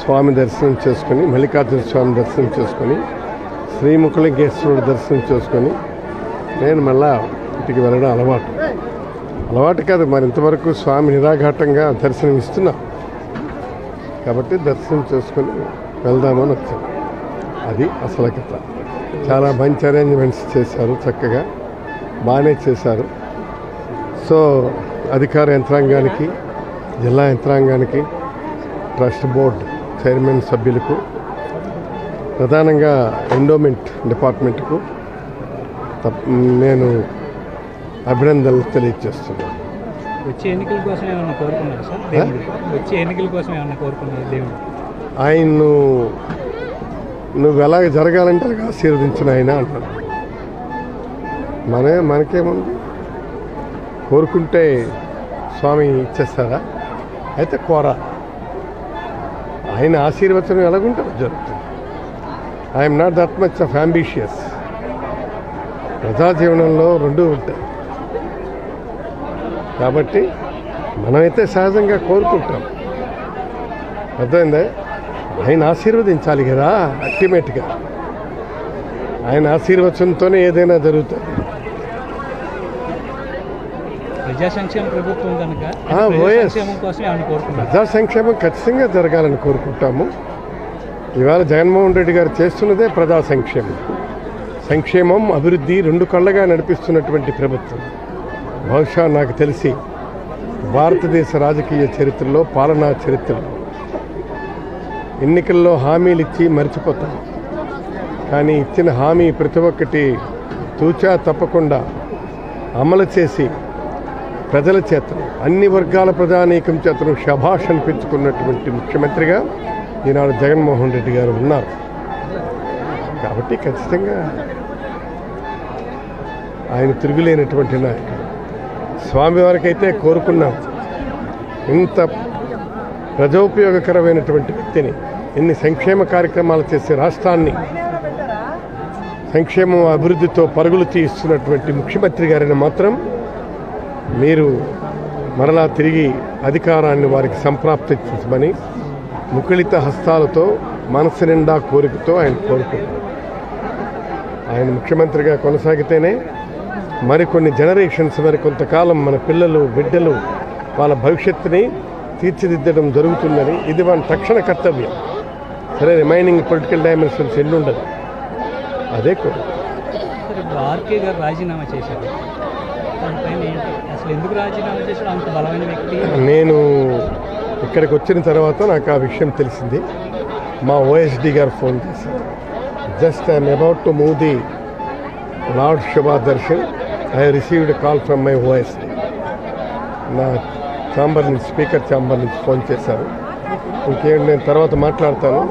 స్వామి దర్శనం చేసుకొని మల్లికార్జున స్వామి దర్శనం చేసుకొని శ్రీముఖలింగేశ్వరుడు దర్శనం చేసుకొని నేను మళ్ళా ఇంటికి వెళ్ళడం అలవాటు. అలవాటు కాదు మరి ఇంతవరకు స్వామి నిరాఘాటంగా దర్శనం ఇస్తున్నా. కాబట్టి దర్శనం చేసుకొని వెళ్దామని వచ్చాను అది అసలు కథ. చాలా మంచి అరేంజ్మెంట్స్ చేశారు చక్కగా బాగానే చేశారు. సో అధికార యంత్రాంగానికి జిల్లా యంత్రాంగానికి ట్రస్ట్ బోర్డ్ చైర్మన్ సభ్యులకు ప్రధానంగా ఎండోమెంట్ డిపార్ట్మెంట్కు నేను అభినందనలు తెలియజేస్తున్నాను. వచ్చే ఎన్నికల కోసం ఏమన్నా కోరుకున్నారు సార్? వచ్చే ఎన్నికల కోసం ఏమన్నా కోరుకున్నారు దేవుడు? ఆయన్ను నువ్వు ఎలాగ జరగాలంటే అలాగ ఆశీర్వదించిన ఆయన అంటాడు మన మనకేముంది? కోరుకుంటే స్వామి ఇచ్చేస్తారా? అయితే కోర ఆయన ఆశీర్వచనం ఎలాగుంటారో జరుగుతుంది. I'm not that much of ambitious ప్రజాజీవనంలో రెండూ ఉంటాయి. కాబట్టి మనమైతే సహజంగా కోరుకుంటాం. అర్థమైందే? ఆయన ఆశీర్వదించాలి కదా అల్టిమేట్గా ఆయన ఆశీర్వచనంతోనే ఏదైనా జరుగుతుంది. ప్రజా సంక్షేమ ప్రభుత్వం కనుక కోసం ప్రజా సంక్షేమం ఖచ్చితంగా జరగాలని కోరుకుంటాము. ఇవాళ జగన్మోహన్ రెడ్డి గారు చేస్తున్నదే ప్రజా సంక్షేమం సంక్షేమం అభివృద్ధి రెండు కళ్ళగా నడిపిస్తున్నటువంటి ప్రభుత్వం. బహుశా నాకు తెలిసి భారతదేశ రాజకీయ చరిత్రలో పాలనా చరిత్రలో ఎన్నికల్లో హామీలు ఇచ్చి మర్చిపోతాం. కానీ ఇచ్చిన హామీ ప్రతి ఒక్కటి తూచా తప్పకుండా అమలు చేసి ప్రజల చేతను అన్ని వర్గాల ప్రజానీకం చేతను శభాష్ అనిపించుకున్నటువంటి ముఖ్యమంత్రిగా ఈనాడు జగన్మోహన్ రెడ్డి గారు ఉన్నారు. కాబట్టి ఖచ్చితంగా ఆయన తిరుగులేనటువంటి నాయకుడు. స్వామివారికి అయితే కోరుకున్నాం. ఇంత ప్రజోపయోగకరమైనటువంటి వ్యక్తిని ఎన్ని సంక్షేమ కార్యక్రమాలు చేసే రాష్ట్రాన్ని సంక్షేమం అభివృద్ధితో పరుగులు తీస్తున్నటువంటి ముఖ్యమంత్రి గారిని మాత్రం మీరు మరలా తిరిగి అధికారాన్ని వారికి సంప్రాప్తించమని ముకుళిత హస్తాలతో మనసు నిండా కోరికతో ఆయన కోరుకుంటారు ఆయన ముఖ్యమంత్రిగా కొనసాగితేనే మరికొన్ని జనరేషన్స్ మరి కొంతకాలం మన పిల్లలు బిడ్డలు వాళ్ళ భవిష్యత్తుని తీర్చిదిద్దడం జరుగుతుందని ఇది మన తక్షణ కర్తవ్యం. సరే రిమైనింగ్ పొలిటికల్ డైమెన్షన్స్ ఎన్ని ఉండదు అదే కోరిక. ఆర్కే రాజీనామా చేశారు. నేను ఇక్కడికి వచ్చిన తర్వాత నాకు ఆ విషయం తెలిసింది. మా ఓఎస్డి గారు ఫోన్ చేశారు just I'm about to move the lord Shubha Darshan I received call from my OSD నా ఛాంబర్ నుంచి స్పీకర్ ఛాంబర్ నుంచి ఫోన్ చేశారు. ఇంకేం నేను తర్వాత మాట్లాడతాను.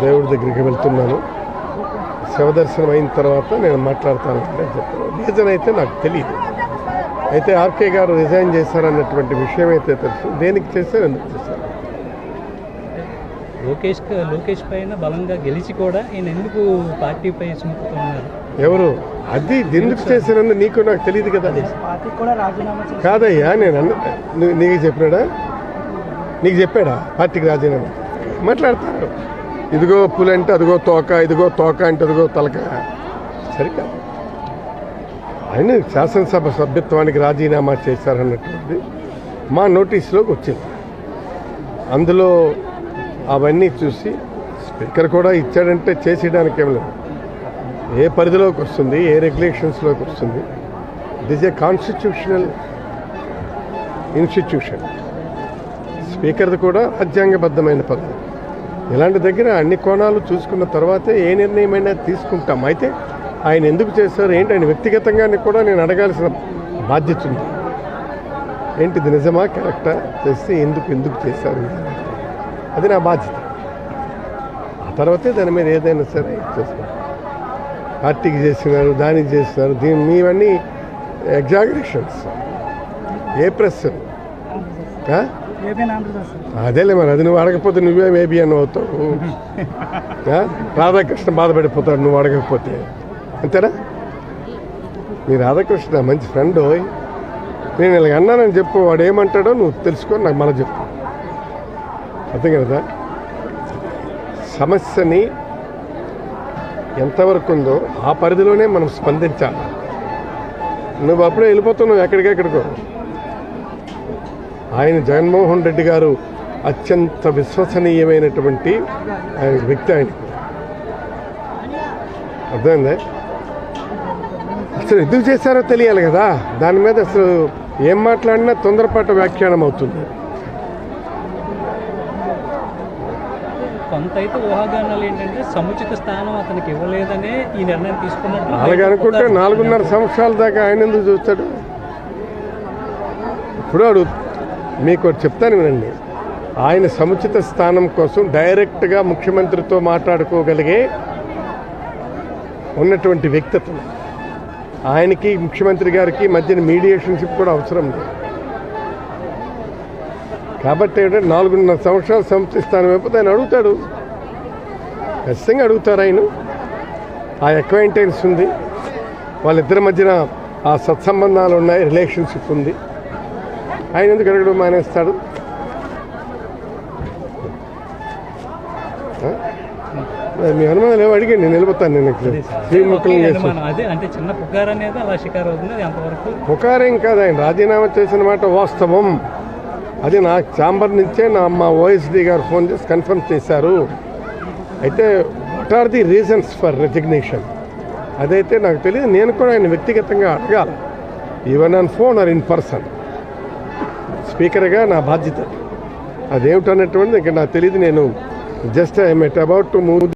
దేవుడి దగ్గరికి వెళ్తున్నాను. శివదర్శనం అయిన తర్వాత నేను మాట్లాడతాను అంటే చెప్పాను. రీజన్ అయితే నాకు తెలియదు అయితే ఆర్కే గారు రిజైన్ చేశారన్నటువంటి విషయం అయితే తెలుసు. దేనికి చేశారు ఎందుకు చేశారు? లోకేష్ లోకేష్ పైన బలంగా గెలిచి కూడా ఈయన ఎందుకు పార్టీపై సుముకుతున్నారు ఎవరు? అది ఎందుకు చేశారని నీకు నాకు తెలియదు కదా. కాదయ్యా నేను నీకు చెప్పినాడా? నీకు చెప్పాడా పార్టీకి రాజీనామా? మాట్లాడతారు. ఇదిగో పులంటే అదిగో తోక ఇదిగో తోక అంటే అదిగో తలక సరికాదు ఆయన శాసనసభ సభ్యత్వానికి రాజీనామా చేశారన్నటువంటిది మా నోటీసులోకి వచ్చింది. అందులో అవన్నీ చూసి స్పీకర్ కూడా ఇచ్చాడంటే చేసేయడానికి ఏం లేదు. ఏ పరిధిలోకి వస్తుంది ఏ రెగ్యులేషన్స్లోకి వస్తుంది? దిస్ ఏ కాన్స్టిట్యూషనల్ ఇన్స్టిట్యూషన్ స్పీకర్ది కూడా రాజ్యాంగబద్ధమైన పదవి ఇలాంటి దగ్గర అన్ని కోణాలు చూసుకున్న తర్వాతే ఏ నిర్ణయమైనా తీసుకుంటాం. అయితే ఆయన ఎందుకు చేశారు? ఏంటి? ఆయన వ్యక్తిగతంగా కూడా నేను అడగాల్సిన బాధ్యత ఉంది. ఏంటిది నిజమా? కరెక్టా? చేస్తే ఎందుకు ఎందుకు చేశారు? అది నా బాధ్యత. ఆ తర్వాతే దాని మీద ఏదైనా సరే చేస్తాను పార్టీకి చేస్తున్నారు దానికి చేస్తున్నారు దీని మీవన్నీ ఎగ్జాగరేషన్స్. ఏ ప్రెస్? అదేలే మరి అది నువ్వు అడగకపోతే నువ్వేం మేబీ అని అవుతావు. రాధాకృష్ణ బాధపడిపోతాడు నువ్వు అడగకపోతే. అంతేనా? మీ రాధాకృష్ణ మంచి ఫ్రెండ్ నేను ఇలా అన్నానని చెప్పు వాడు ఏమంటాడో నువ్వు తెలుసుకొని నాకు మళ్ళీ చెప్పు. అర్థం కదా? సమస్యని ఎంతవరకు ఉందో ఆ పరిధిలోనే మనం స్పందించాలి. నువ్వు అప్పుడే వెళ్ళిపోతున్నావు ఎక్కడికెక్కడికో ఆయన జగన్మోహన్ రెడ్డి గారు అత్యంత విశ్వసనీయమైనటువంటి ఆయన వ్యక్తి ఆయన. అర్థమైందా? అసలు ఎందుకు చేశారో తెలియాలి కదా. దాని మీద అసలు ఏం మాట్లాడినా తొందరపాటు వ్యాఖ్యానం అవుతుంది. కొంత అయితే ఊహాగానాలు ఏంటంటే సముచిత స్థానం అతనికి ఇవ్వలేదనే ఈ నిర్ణయం తీసుకున్నట్టు అలాగే అనుకుంటే నాలుగున్నర సంవత్సరాల దాకా ఆయన ఎందుకు చూస్తాడు? ఇప్పుడు అడుగు. మీకు చెప్తాను వినండి. ఆయన సముచిత స్థానం కోసం డైరెక్ట్గా ముఖ్యమంత్రితో మాట్లాడుకోగలిగే ఉన్నటువంటి వ్యక్తిత్వం. ఆయనకి ముఖ్యమంత్రి గారికి మధ్యన మీడియేషన్షిప్ కూడా అవసరం లేదు. కాబట్టి ఏంటంటే నాలుగున్నర సంవత్సరాలు సముచిత స్థానం అయిపోతే ఆయన అడుగుతాడు. ఖచ్చితంగా అడుగుతారు ఆయన. ఆ అక్వైంటెన్స్ ఉంది. వాళ్ళిద్దరి మధ్యన ఆ సత్సంబంధాలు ఉన్నాయి రిలేషన్షిప్ ఉంది. ఆయన ఎందుకు అడగడం మానేస్తాడు? మీ అనుమానాలు ఏమో అడిగాను నేను నిలబోతాను నేను ఇక్కడ. అనుమానం. అది ఎంతవరకు పుకారేం కాదు ఆయన. రాజీనామా చేసిన మాట వాస్తవం. అది నా ఛాంబర్ నుంచే నా మా ఓఎస్డి గారు ఫోన్ చేసి కన్ఫర్మ్ చేశారు. అయితే what are the reasons for resignation అదైతే నాకు తెలియదు. నేను కూడా ఆయన వ్యక్తిగతంగా అడగాలి. Even on phone or in person స్పీకర్గా నా బాధ్యత. అదేమిటన్నటువంటిది ఇంకా నాకు తెలియదు నేను just I met about to move